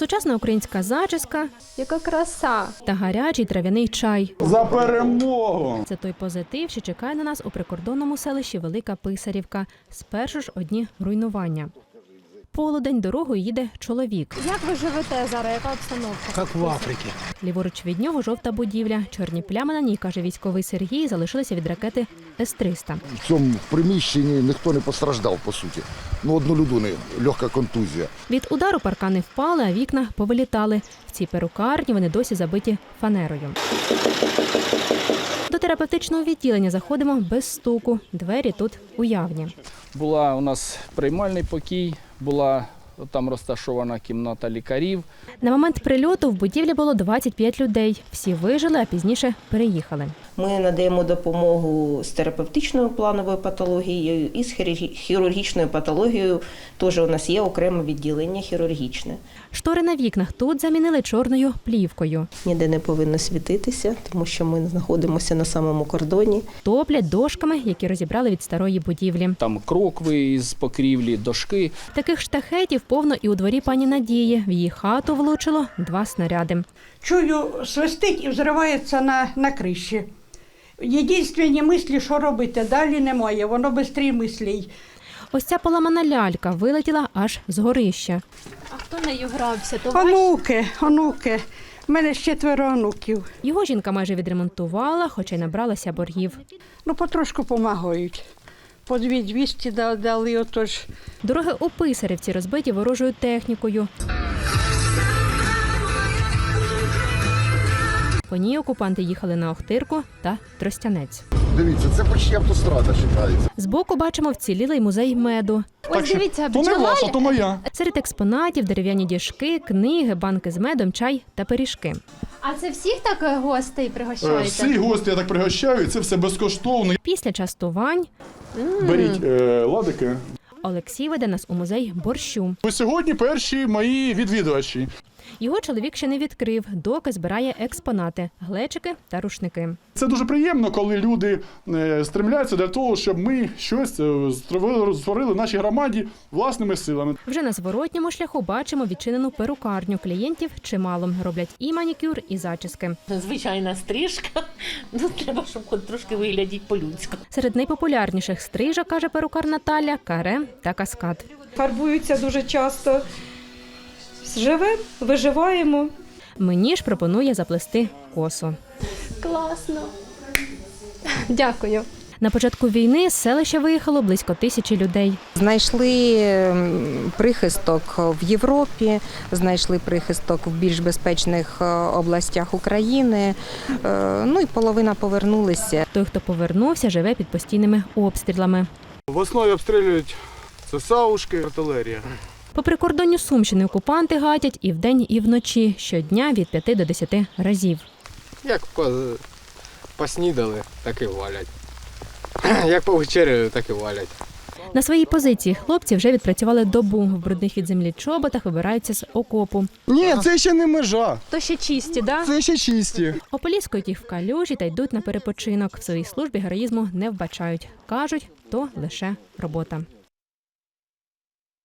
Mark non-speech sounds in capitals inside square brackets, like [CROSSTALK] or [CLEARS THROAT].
Сучасна українська зачіска Яка краса! та гарячий трав'яний чай. За перемогу! Це той позитив, що чекає на нас у прикордонному селищі Велика Писарівка. Спершу ж одні руйнування. Полудень дорогою їде чоловік. Як ви живете зараз? Яка обстановка? как в Африке. Ліворуч від нього жовта будівля. Чорні плями на ній, каже військовий Сергій, залишилися від ракети С-300. В цьому приміщенні ніхто не постраждав, по суті. Ну, одну людину легка контузія. Від удару паркани впали, а вікна повилітали. В цій перукарні вони досі забиті фанерою. До терапевтичного відділення заходимо без стуку. Двері тут уявні. Була у нас приймальний покій, була там розташована кімната лікарів. На момент прильоту в будівлі було 25 людей. Всі вижили, а пізніше переїхали. Ми надаємо допомогу з терапевтичною плановою патологією і з хірургі- хірургічною патологією. Теж у нас є окреме відділення хірургічне. Штори на вікнах тут замінили чорною плівкою. Ніде не повинно світитися, тому що ми знаходимося на самому кордоні. Топлять дошками, які розібрали від старої будівлі. Там крокви із покрівлі, дошки. Таких штахетів повно і у дворі пані Надії. В її хату влучило два снаряди. Чую, свистить і взривається на, на криші. Єдинственні мислі, що робити, далі немає, воно швидше мислій. Ось ця поламана лялька вилетіла аж з горища. А хто нею грався? То ваш? Онуки, онуки. У мене ж четверо онуків. Його жінка майже відремонтувала, хоча й набралася боргів. Ну, потрошку допомагають. По дві 200 да- дали, отож. Дороги у Писарівці розбиті ворожою технікою. По ній окупанти їхали на Охтирку та Тростянець. Дивіться, це почти автострада вважається. Збоку бачимо вцілілий музей меду. Ось дивіться, То не бджола ваша, то моя. Серед експонатів дерев'яні діжки, книги, банки з медом, чай та пиріжки. А це всіх так е, гостей Е, пригощаєте? Всі гості я так пригощаю, це все безкоштовно. Після частувань Беріть е, ладики. Олексій веде нас у музей борщу. Ви сьогодні перші мої відвідувачі. Його чоловік ще не відкрив, доки збирає експонати, глечики та рушники. Це дуже приємно, коли люди е, стремляються для того, щоб ми щось е, створили створили в нашій громаді власними силами. Вже на зворотньому шляху бачимо відчинену перукарню. Клієнтів чимало роблять і манікюр, і зачіски. Звичайна стрижка. [LAUGHS] Ну, треба, щоб хоч трошки виглядіть по-людськи. Серед найпопулярніших стрижок, каже перукар Наталя, каре та каскад. фарбуються дуже часто. Живемо, виживаємо. Мені ж пропонує заплести косу. Класно. Дякую. На початку війни з селища виїхало близько тисячі людей. Знайшли прихисток в Європі, знайшли прихисток в більш безпечних е, областях України. Е, Ну і половина повернулися. Той, хто повернувся, живе під постійними обстрілами. В основі обстрілюють це саушки, артилерія. По прикордонню Сумщини окупанти гатять і вдень, і вночі, щодня від 5 до 10 разів. Як поснідали, так і валять. [CLEARS THROAT] Як повечеряли, так і валять. На своїй позиції хлопці вже відпрацювали добу. В брудних від землі чоботах вибираються з окопу. Ні, це ще не межа. То ще чисті, да? Це ще чисті. Ополіскують їх в калюжі та йдуть на перепочинок. В своїй службі героїзму не вбачають. Кажуть, то лише робота.